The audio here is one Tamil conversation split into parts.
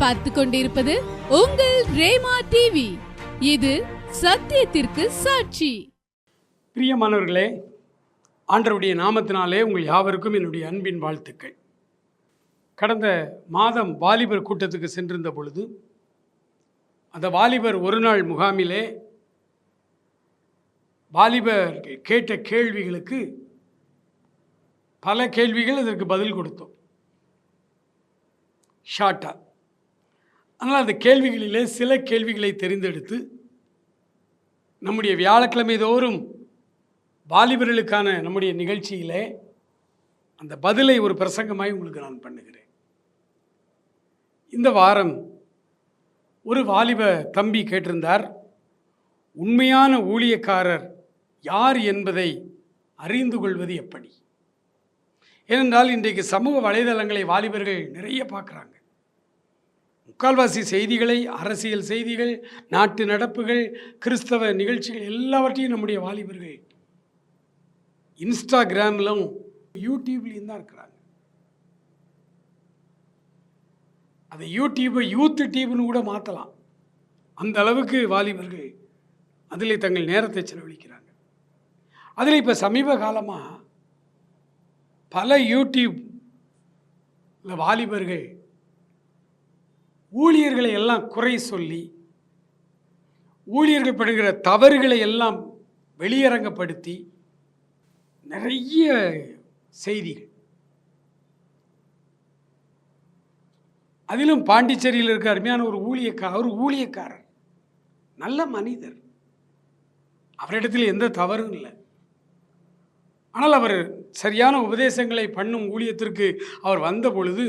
பார்த்து கொண்டிருப்பது உங்கள் ரேமா டிவி இது சத்தியத்திற்கு சாட்சி. பிரியமானவர்களே ஆண்டருடைய நாமத்தினாலே உங்கள் யாவருக்கும் என்னுடைய அன்பின் வாழ்த்துக்கள். கடந்த மாதம் வாலிபர் கூட்டத்துக்கு சென்றிருந்த பொழுது அந்த வாலிபர் ஒரு நாள் முகாமிலே வாலிபர் கேட்ட கேள்விகளுக்கு பல கேள்விகள் அதற்கு பதில் கொடுத்தோம். ஷார்ட்டாக ஆனால் அந்த கேள்விகளிலே சில கேள்விகளை தெரிந்தெடுத்து நம்முடைய வியாழக்கிழமை தோறும் வாலிபர்களுக்கான நம்முடைய நிகழ்ச்சியிலே அந்த பதிலை ஒரு பிரசங்கமாய் உங்களுக்கு நான் பண்ணுகிறேன். இந்த வாரம் ஒரு வாலிப தம்பி கேட்டிருந்தார் உண்மையான ஊழியக்காரர் யார் என்பதை அறிந்து கொள்வது எப்படி? ஏனென்றால் இன்றைக்கு சமூக வலைதளங்களை வாலிபர்கள் நிறைய பார்க்குறாங்க. முக்கால்வாசி செய்திகளை அரசியல் செய்திகள் நாட்டு நடப்புகள் கிறிஸ்தவ நிகழ்ச்சிகள் எல்லாவற்றையும் நம்முடைய வாலிபர்கள் இன்ஸ்டாகிராமிலும் யூடியூப்லேயும் தான் இருக்கிறாங்க. அதை யூடியூப்பை யூத்து டியூப்னு கூட மாற்றலாம் அந்த அளவுக்கு வாலிபர்கள் அதில் தங்கள் நேரத்தை செலவழிக்கிறாங்க. அதில் இப்போ சமீப காலமாக பல யூடியூப்ல வாலிபர்கள் ஊழியர்களை எல்லாம் குறை சொல்லி ஊழியர்கள் படுகிற தவறுகளை எல்லாம் வெளியரங்கப்படுத்தி நிறைய செய்திகள். அதிலும் பாண்டிச்சேரியில் இருக்க அருமையான ஒரு ஊழியக்காரர் அவர் ஊழியக்காரர் நல்ல மனிதர். அவரிடத்தில் எந்த தவறும் இல்லை. ஆனால் அவர் சரியான உபதேசங்களை பண்ணும் ஊழியத்திற்கு அவர் வந்த பொழுது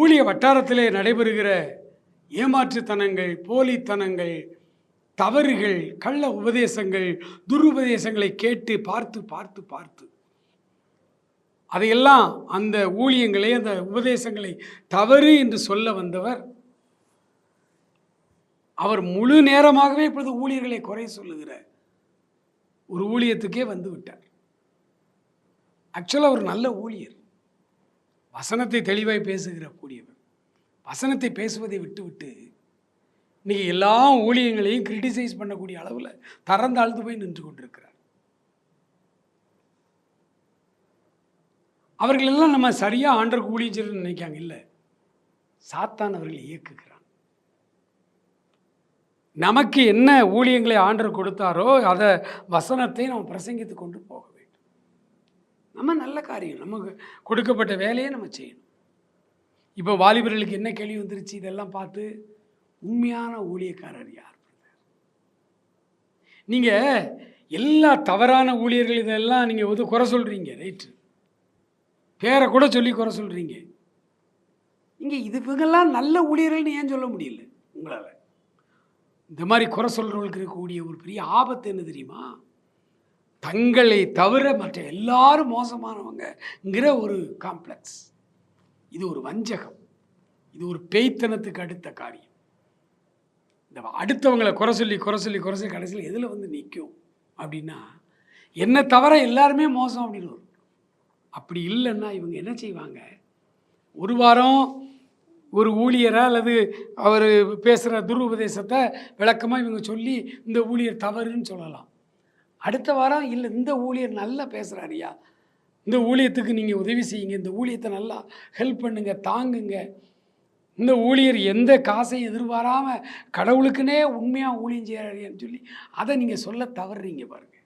ஊழிய வட்டாரத்திலே நடைபெறுகிற ஏமாற்றுத்தனங்கள் போலித்தனங்கள் தவறுகள் கள்ள உபதேசங்கள் துருபதேசங்களை கேட்டு பார்த்து பார்த்து பார்த்து. அதையெல்லாம் அந்த ஊழியங்களை அந்த உபதேசங்களை தவறு என்று சொல்ல வந்தவர். அவர் முழு நேரமாகவே இப்பொழுது ஊழியர்களை குறை சொல்லுகிற ஒரு ஊழியத்துக்கே வந்து விட்டார். ஆக்சுவலாக ஒரு நல்ல ஊழியர். வசனத்தை தெளிவாய் பேசுகிற கூடியவர் வசனத்தை பேசுவதை விட்டுவிட்டு இன்றைக்கி எல்லா ஊழியங்களையும் கிரிட்டிசைஸ் பண்ணக்கூடிய அளவில் தரந்தாழ்ந்து போய் நின்று கொண்டிருக்கிறார். அவர்கள் எல்லாம் நம்ம சரியாக ஆண்டருக்கு ஊழியம் செய்யணும்னு நினைக்காங்க இல்லை. சாத்தான் அவர்களை இயக்குகிறான். நமக்கு என்ன ஊழியங்களை ஆண்டர் கொடுத்தாரோ அதை வசனத்தை நம்ம பிரசங்கித்து கொண்டு போகணும். நம்ம நல்ல காரியம். நமக்கு கொடுக்கப்பட்ட வேலையை நம்ம செய்யணும். இப்போ வாலிபர்களுக்கு என்ன கேள்வி வந்துருச்சு? இதெல்லாம் பார்த்து உண்மையான ஊழியக்காரர் யார்? நீங்கள் எல்லா தவறான ஊழியர்கள் இதெல்லாம் நீங்கள் வந்து குறை சொல்கிறீங்க ரைட்டு? பேரை கூட சொல்லி குறை சொல்கிறீங்க இங்கே இதுவங்கெல்லாம் நல்ல ஊழியர்கள்னு ஏன் சொல்ல முடியல? உங்களால். இந்த மாதிரி குறை சொல்கிறவங்களுக்கு இருக்கக்கூடிய ஒரு பெரிய ஆபத்து என்ன தெரியுமா? தங்களை தவிர மற்ற எல்லாரும் மோசமானவங்கங்கிற ஒரு காம்ப்ளெக்ஸ் இது ஒரு வஞ்சகம். இது ஒரு பேய்த்தனத்துக்கு அடுத்த காரியம். இந்த அடுத்தவங்களை குறை சொல்லி குறை சொல்லி குறை சொல்லி கடைசியில் எதில் வந்து நிற்கும் அப்படின்னா என்னை தவிர எல்லாருமே மோசம் அப்படின்னு வரும். அப்படி இல்லைன்னா இவங்க என்ன செய்வாங்க? ஒரு வாரம் ஒரு ஊழியரை அல்லது அவர் பேசுகிற துருபதேசத்தை விளக்கமாக இவங்க சொல்லி இந்த ஊழியர் தவறுன்னு சொல்லலாம். அடுத்த வாரம் இல்லை இந்த ஊழியர் நல்லா பேசுகிறாரியா இந்த ஊழியத்துக்கு நீங்கள் உதவி செய்யுங்க. இந்த ஊழியத்தை நல்லா ஹெல்ப் பண்ணுங்க தாங்குங்க. இந்த ஊழியர் எந்த காசையும் எதிர்பாராமல் கடவுளுக்குனே உண்மையாக ஊழியம் செய்கிறாரியான்னு சொல்லி அதை நீங்கள் சொல்ல தவறுறீங்க பாருங்கள்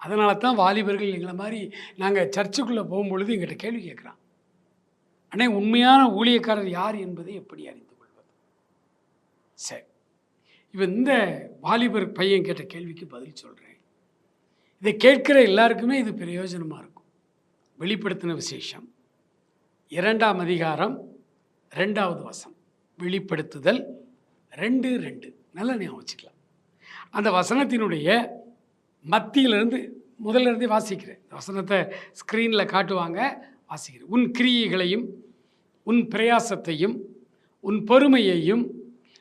அதனால தான் வாலிபர்கள் எங்களை மாதிரி நாங்கள் சர்ச்சுக்குள்ளே போகும்பொழுது எங்கிட்ட கேள்வி கேட்குறான். அண்ணே உண்மையான ஊழியக்காரர் யார் என்பதை எப்படி அறிந்து கொள்வது? சரி. இப்போ இந்த வாலிபர் பையன் கேட்ட கேள்விக்கு பதில் சொல்கிறேன் இதை கேட்கிற எல்லாருக்குமே இது பிரயோஜனமாக இருக்கும். வெளிப்படுத்தின விசேஷம். இரண்டாம் அதிகாரம் ரெண்டாவது வசம் வெளிப்படுத்துதல் ரெண்டு ரெண்டு. நல்ல ஞாபகம் வச்சுக்கலாம். அந்த வசனத்தினுடைய மத்தியிலிருந்து முதலிருந்தே வாசிக்கிறேன். இந்த வசனத்தை ஸ்க்ரீனில் காட்டுவாங்க வாசிக்கிறேன். உன் கிரியைகளையும் உன் பிரயாசத்தையும் உன் பொறுமையையும்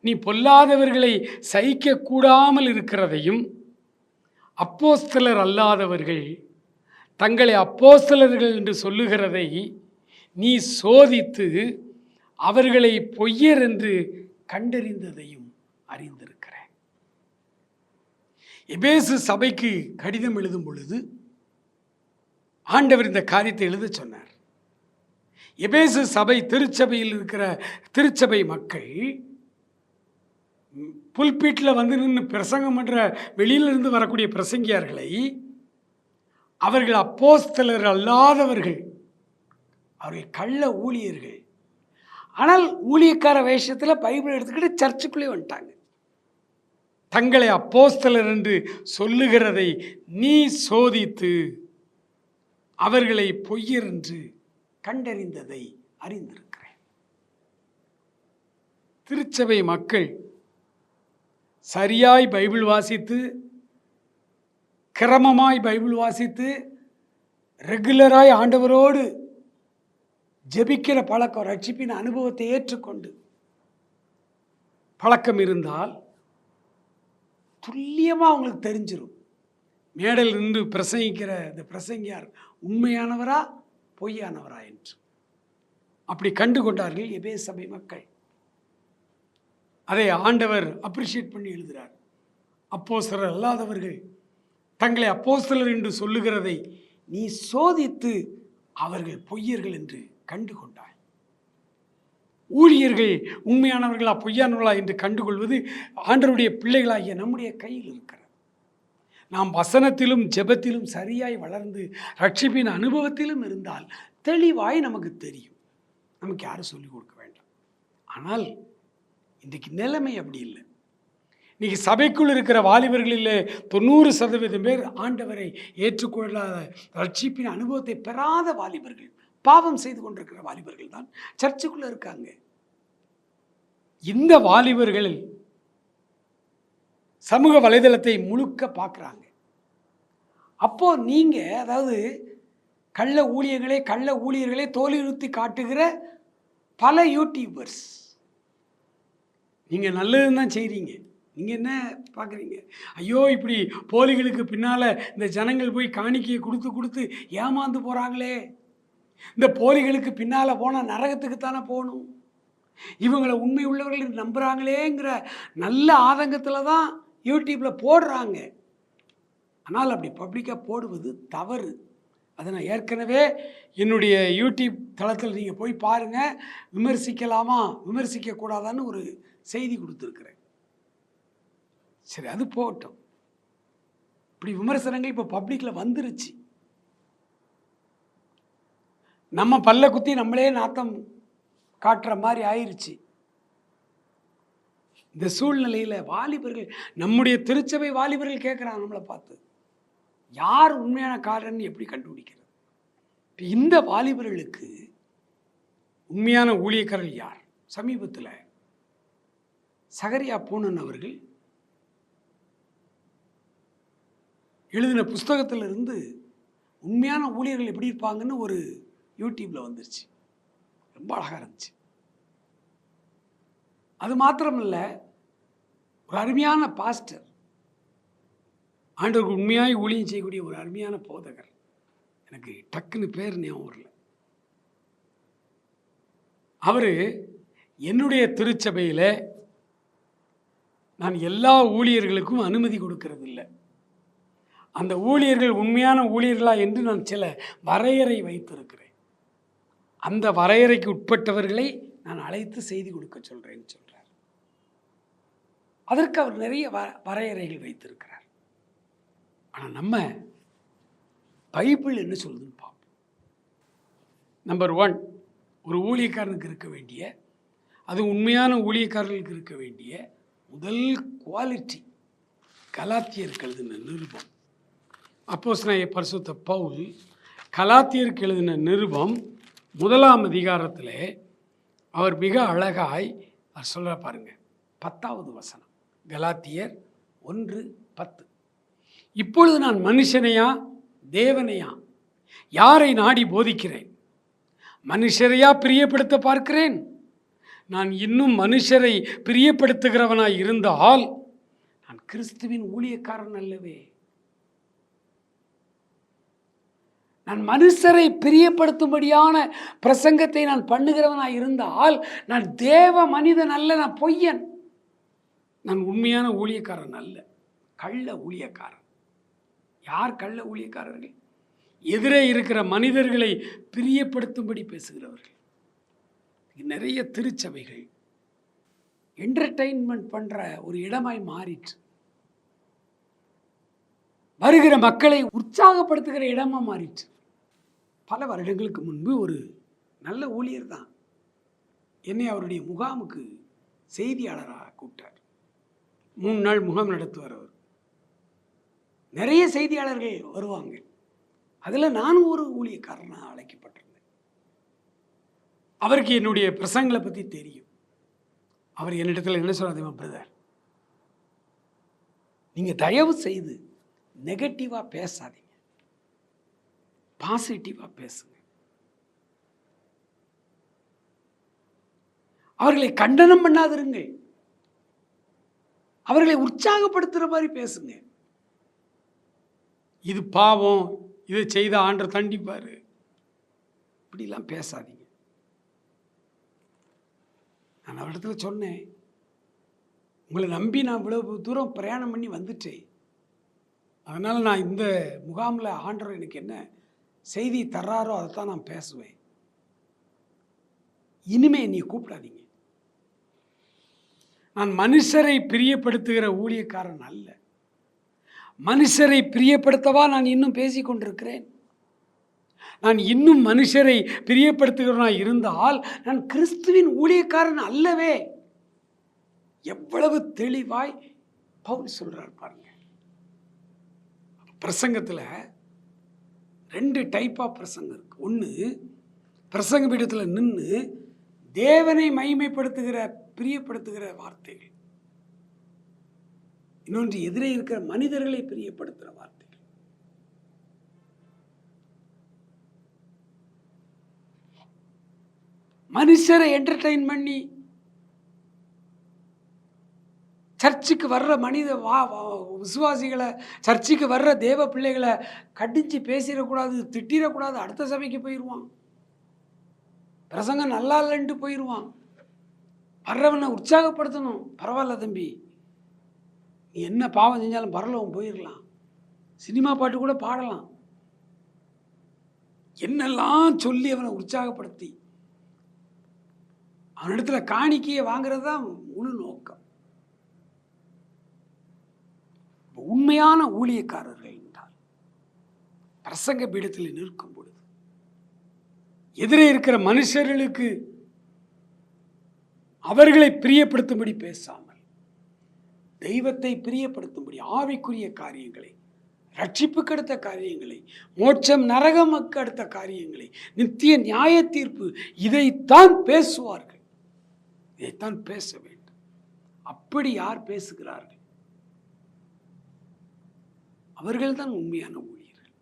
நீ பொல்லாதவர்களை சகிக்கக்கூடாமல் இருக்கிறதையும் அப்போஸ்தலர் அல்லாதவர்கள் தங்களை அப்போஸ்தலர்கள் என்று சொல்லுகிறதை நீ சோதித்து அவர்களை பொய்யர் என்று கண்டறிந்ததையும் அறிந்திருக்கிறேன். எபேசு சபைக்கு கடிதம் எழுதும் பொழுது ஆண்டவர் இந்த காரியத்தை எழுத சொன்னார். எபேசு சபை திருச்சபையில் இருக்கிற திருச்சபை மக்கள் புல்பீட்டில் வந்து நின்று பிரசங்கம் பண்ணுற வெளியிலிருந்து வரக்கூடிய பிரசங்கியார்களை அவர்கள் அப்போஸ்தலர் அல்லாதவர்கள் அவர்கள் கள்ள ஊழியர்கள். ஆனால் ஊழியக்கார வேஷத்தில் பைபிள் எடுத்துக்கிட்டு சர்ச்சுக்குள்ளே வந்துட்டாங்க. தங்களை அப்போஸ்தலர் என்று சொல்லுகிறதை நீ சோதித்து அவர்களை பொய்யர் என்று கண்டறிந்ததை அறிந்திருக்கிறேன். திருச்சபை மக்கள் சரியாய் பைபிள் வாசித்து கிரமமாய் பைபிள் வாசித்து ரெகுலராய் ஆண்டவரோடு ஜெபிக்கிற பழக்கம் ரட்சிப்பின் அனுபவத்தை ஏற்றுக்கொண்டு பழக்கம் இருந்தால் துல்லியமாக அவங்களுக்கு தெரிஞ்சிடும் மேடல் நின்று பிரசங்கிக்கிற இந்த பிரசங்கியார் உண்மையானவரா பொய்யானவரா என்று. அப்படி கண்டு கொண்டார்கள் எபே சபை மக்கள். அதை ஆண்டவர் அப்ரிஷியேட் பண்ணி எழுதுகிறார் அப்போஸ்தலர் அல்லாதவர்கள் தங்களை அப்போசலர் என்று சொல்லுகிறதை நீ சோதித்து அவர்கள் பொய்யர்கள் என்று கண்டு கொண்டாய் ஊழியர்கள் உண்மையானவர்களா பொய்யானவர்களா என்று கண்டுகொள்வது ஆண்டருடைய பிள்ளைகளாகிய நம்முடைய கையில் இருக்கிறது. நாம் வசனத்திலும் ஜெபத்திலும் சரியாய் வளர்ந்து ரட்சிப்பின் அனுபவத்திலும் இருந்தால் தெளிவாய் நமக்கு தெரியும். நமக்கு யாரும் சொல்லிக் கொடுக்க வேண்டாம். ஆனால் இன்றைக்கு நிலைமை அப்படி இல்லை. இன்னைக்கு சபைக்குள் இருக்கிற வாலிபர்களில் தொண்ணூறு சதவீதம் பேர் ஆண்டவரை ஏற்றுக்கொள்ளாத ரட்சிப்பின் அனுபவத்தை பெறாத வாலிபர்கள் பாவம் செய்து கொண்டிருக்கிற வாலிபர்கள் தான் சர்ச்சுக்குள்ளே இருக்காங்க. இந்த வாலிபர்கள் சமூக வலைதளத்தை முழுக்க பார்க்குறாங்க. அப்போ நீங்கள் அதாவது கள்ள ஊழியர்களே கள்ள ஊழியர்களே தோலிறுத்தி காட்டுகிற பல யூடியூபர்ஸ் நீங்கள் நல்லதுன்னு தான் செய்கிறீங்க நீங்கள் என்ன பார்க்குறீங்க ஐயோ இப்படி போலிகளுக்கு பின்னால் இந்த ஜனங்கள் போய் காணிக்கையை கொடுத்து கொடுத்து ஏமாந்து போகிறாங்களே இந்த போலிகளுக்கு பின்னால் போனால் நரகத்துக்கு தானே போகணும். இவங்களை உண்மை உள்ளவர்கள் நம்புகிறாங்களேங்கிற நல்ல ஆதங்கத்தில் தான் யூடியூப்பில் போடுறாங்க. ஆனால் அப்படி பப்ளிக்காக போடுவது தவறு. அதை நான் ஏற்கனவே என்னுடைய யூடியூப் தளத்தில் நீங்கள் போய் பாருங்கள் விமர்சிக்கலாமா? விமர்சிக்கக்கூடாதான்னு ஒரு செய்தி கொடுத்துருக்குறேன். சரி அது போகட்டும். இப்படி விமர்சனங்கள் இப்போ பப்ளிக்கில் வந்துருச்சு. நம்ம பல்ல குத்தி நம்மளே நாத்தம் காட்டுற மாதிரி ஆயிருச்சு. இந்த சூழ்நிலையில் வாலிபர்கள் நம்முடைய திருச்சபை வாலிபர்கள் கேட்குறாங்க நம்மளை பார்த்து. யார் உண்மையான காரன் எப்படி கண்டுபிடிக்கிறது? இப்போ இந்த வாலிபர்களுக்கு உண்மையான ஊழியக்காரர் யார்? சமீபத்தில் சகரியா பூனன் அவர்கள் எழுதின புஸ்தகத்திலிருந்து உண்மையான ஊழியர்கள் எப்படி இருப்பாங்கன்னு ஒரு யூடியூப்பில் வந்துருச்சு. ரொம்ப அழகாக இருந்துச்சு. அது மாத்திரமல்ல ஒரு அருமையான பாஸ்டர் ஆண்டவருக்கு உண்மையாய் ஊழியம் செய்யக்கூடிய ஒரு அருமையான போதகர். எனக்கு டக்குன்னு பேர் ஞாபகம் வரல. அவர் என்னுடைய திருச்சபையில் நான் எல்லா ஊழியர்களுக்கும் அனுமதி கொடுக்கறதில்லை. அந்த ஊழியர்கள் உண்மையான ஊழியர்களா என்று நான் சில வரையறை வைத்திருக்கிறேன். அந்த வரையறைக்கு உட்பட்டவர்களை நான் அழைத்து செய்தி கொடுக்க சொல்கிறேன்னு சொல்கிறார் அதற்கு அவர் நிறைய வ வரையறைகள் வைத்திருக்கிறார். ஆனால் நம்ம பைபிள் என்ன சொல்லுதுன்னு பார்ப்போம். நம்பர் ஒன் ஒரு ஊழியக்காரனுக்கு இருக்க வேண்டிய அது உண்மையான ஊழியக்காரர்களுக்கு இருக்க வேண்டிய முதல் குவாலிட்டி கலாத்தியருக்கு எழுதின நிருபம். அப்போஸ் பரிசுத்த பவுல் கலாத்தியருக்கு எழுதின நிருபம் முதலாம் அதிகாரத்தில் அவர் மிக அழகாய் அவர் சொல்கிற பாருங்க. பத்தாவது வசனம். கலாத்தியர் ஒன்று பத்து. இப்பொழுது நான் மனுஷனையா தேவனையா யாரை நாடி போதிக்கிறேன்? மனுஷரையா பிரியப்படுத்த பார்க்கிறேன்? நான் இன்னும் மனுஷரை பிரியப்படுத்துகிறவனாய் இருந்தால் நான் கிறிஸ்துவின் ஊழியக்காரன் அல்லவே. நான் மனுஷரை பிரியப்படுத்தும்படியான பிரசங்கத்தை நான் பண்ணுகிறவனாய் இருந்தால் நான் தேவ மனிதன் அல்ல நான் பொய்யன். நான் உண்மையான ஊழியக்காரன் அல்ல கள்ள ஊழியக்காரன். யார் கள்ள ஊழியக்காரர்கள்? எதிரே இருக்கிற மனிதர்களை பிரியப்படுத்தும்படி பேசுகிறவர்கள். நிறைய திருச்சபைகள். என்டர்டெயின்மெண்ட் பண்ணுற ஒரு இடமாய் மாறிற்று. வருகிற மக்களை உற்சாகப்படுத்துகிற இடமா மாறிற்று. பல வருடங்களுக்கு முன்பு ஒரு நல்ல ஊழியர் தான். என்னை அவருடைய முகாமுக்கு செய்தியாளராக கூப்பிட்டார். மூணு நாள் முகாம் நடத்துவார் அவர். நிறைய செய்தியாளர்கள் வருவாங்க. அதில் நானும் ஒரு ஊழியக்காரனாக அழைக்கப்பட்டிருந்தேன் அவருக்கு என்னுடைய பிரசங்களை பற்றி தெரியும். அவர் என்னிடத்தில் என்ன சொல்லாதீங்க பிரதர் நீங்கள் தயவு செய்து நெகட்டிவாக பேசாதீங்க. பாசிட்டிவாக பேசுங்க. அவர்களை கண்டனம் பண்ணாதிருங்க. அவர்களை உற்சாகப்படுத்துகிற மாதிரி பேசுங்க. இது பாவம் இதை செய்த ஆண்டர் தண்டிப்பார். இப்படிலாம் பேசாதீங்க. நான் அவரிடத்துல சொன்னேன் உங்களை நம்பி நான் இவ்வளவு தூரம் பிரயாணம் பண்ணி வந்துட்டேன். அதனால் நான் இந்த முகாமில் ஆண்டவர் எனக்கு என்ன செய்தி தர்றாரோ அதை தான் நான் பேசுவேன். இனிமே நீ கூப்பிடாதீங்க. நான் மனுஷரை பிரியப்படுத்துகிற ஊழியக்காரன் அல்ல. மனுஷரை பிரியப்படுத்தவா நான் இன்னும் பேசிக்கொண்டிருக்கிறேன்? நான் இன்னும் மனுஷரை பிரியப்படுத்துகிறவனா இருந்தால் நான் கிறிஸ்துவின் ஊழியக்காரன் அல்லவே. எவ்வளவு தெளிவாய் பவுல் சொல்கிறார் பாருங்க. பிரசங்கத்தில் ரெண்டு டைப் பிரசங்கம் இருக்கு. ஒன்று பிரசங்க பீடத்தில் நின்று தேவனை மகிமைப்படுத்துகிற பிரியப்படுத்துகிற வார்த்தைகள். இன்னொன்று எதிரே இருக்கிற மனிதர்களை பிரியப்படுத்துகிற வார்த்தை மனுஷரை என்டர்டெயின் பண்ணி சர்ச்சுக்கு வர்ற மனித வா வா- விசுவாசிகளை சர்ச்சுக்கு வர்ற தேவ பிள்ளைகளை கடிச்சு பேசிடக்கூடாது திட்டிடக்கூடாது அடுத்த சபைக்கு போயிடுவான் பிரசங்கம் நல்லா இல்லைன்ட்டு போயிடுவான் வர்றவனை உற்சாகப்படுத்தணும். பரவாயில்ல தம்பி. நீ என்ன பாவம் செஞ்சாலும் பரலவன் போயிடலாம் சினிமா பாட்டு கூட பாடலாம். என்னெல்லாம் சொல்லி அவனை உற்சாகப்படுத்தி அவனிடத்துல காணிக்கையை வாங்குறது தான் முழு நோக்கம். உண்மையான ஊழியக்காரர்கள் என்றால் பிரசங்க பீடத்தில் நிற்கும் பொழுது எதிரே இருக்கிற மனுஷர்களுக்கு அவர்களை பிரியப்படுத்தும்படி பேசாமல் தெய்வத்தை பிரியப்படுத்தும்படி ஆவிக்குரிய காரியங்களை ரட்சிப்புக்கு அடுத்த காரியங்களை மோட்சம் நரகமக்கு அடுத்த காரியங்களை நித்திய நியாய தீர்ப்பு இதைத்தான் பேசுவார்கள். இதைத்தான் பேச வேண்டும்? அப்படி யார் பேசுகிறார்கள்? அவர்கள்தான் உண்மையான ஊழியர்கள்.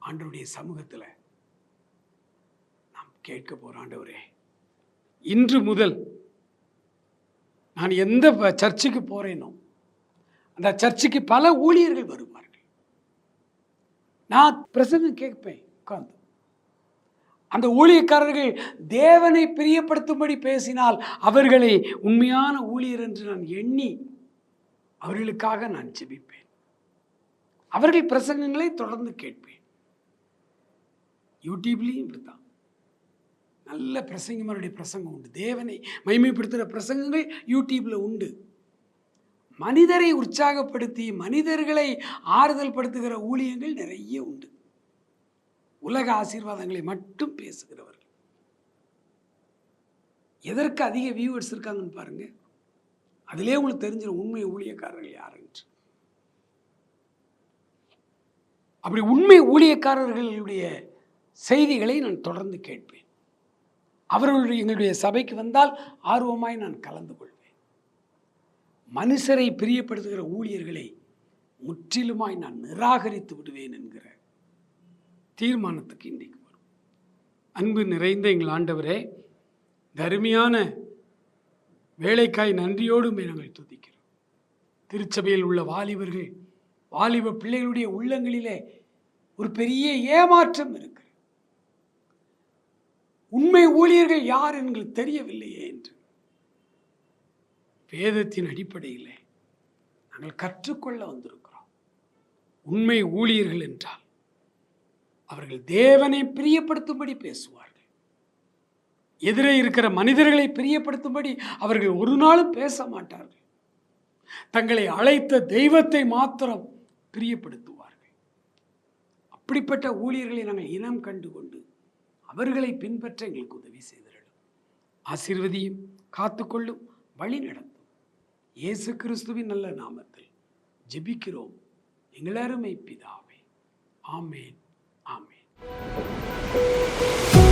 ஆண்டவருடைய சமூகத்தில் நாம் கேட்க போற ஆண்டவரே இன்று முதல் நான் எந்த சர்ச்சுக்கு போறேனோ அந்த சர்ச்சுக்கு பல ஊழியர்கள் வருவார்கள். நான் பிரசங்கம் கேட்பேன் உட்கார்ந்து. அந்த ஊழியக்காரர்கள் தேவனை பிரியப்படுத்தும்படி பேசினால் அவர்களை உண்மையான ஊழியர் என்று நான் எண்ணி அவர்களுக்காக நான் ஜெபிப்பேன். அவர்கள் பிரசங்கங்களை தொடர்ந்து கேட்பேன். யூடியூப்லேயும் இப்படித்தான். நல்ல பிரசங்கமாருடைய பிரசங்கம் உண்டு. தேவனை மைமைப்படுத்துகிற பிரசங்கங்கள் யூடியூப்பில் உண்டு. மனிதரை உற்சாகப்படுத்தி மனிதர்களை ஆறுதல் படுத்துகிற ஊழியங்கள் நிறைய உண்டு. உலக ஆசீர்வாதங்களை மட்டும் பேசுகிறவர்கள். எதற்கு அதிக வியூவர்ஸ் இருக்காங்கன்னு பாருங்க. அதிலே உங்களுக்கு தெரிஞ்சிடும் உண்மை ஊழியக்காரர்கள் யாருன்ட்டு. அப்படி உண்மை ஊழியக்காரர்களுடைய செய்திகளை நான் தொடர்ந்து கேட்பேன். அவர்களுடைய எங்களுடைய சபைக்கு வந்தால் ஆர்வமாய் நான் கலந்து கொள்வேன். மனுஷரை பிரியப்படுத்துகிற ஊழியர்களை முற்றிலுமாய் நான் நிராகரித்து விடுவேன் என்கிற தீர்மானத்துக்கு இன்றைக்கு வரும். அன்பு நிறைந்த எங்கள் ஆண்டவரே தருமையான வேலைக்காய் நன்றியோடும் நாங்கள் துதிக்கிறோம். திருச்சபையில் உள்ள வாலிபர்கள் வாலிப பிள்ளைகளுடைய உள்ளங்களிலே ஒரு பெரிய ஏமாற்றம் இருக்கு உண்மை ஊழியர்கள் யார் எங்களுக்கு தெரியவில்லையே என்று. வேதத்தின் அடிப்படையில் நாங்கள் கற்றுக்கொள்ள வந்திருக்கிறோம். உண்மை ஊழியர்கள் என்றால் அவர்கள் தேவனை பிரியப்படுத்தும்படி பேசுவார்கள். எதிரே இருக்கிற மனிதர்களை பிரியப்படுத்தும்படி அவர்கள் ஒரு நாளும் பேச மாட்டார்கள். தங்களை அழைத்த தெய்வத்தை மாத்திரம் பிரியப்படுத்துவார்கள். அப்படிப்பட்ட ஊழியர்களை நாங்கள் இனம் கண்டு கொண்டு அவர்களை பின்பற்ற எங்களுக்கு உதவி செய்திருக்கும் ஆசீர்வதியும் காத்துக்கொள்ளும் வழி நடத்தும். இயேசு கிறிஸ்துவின் நல்ல நாமத்தில் ஜெபிக்கிறோம். எங்களருமை பிதாவே. ஆமேன். Thank you.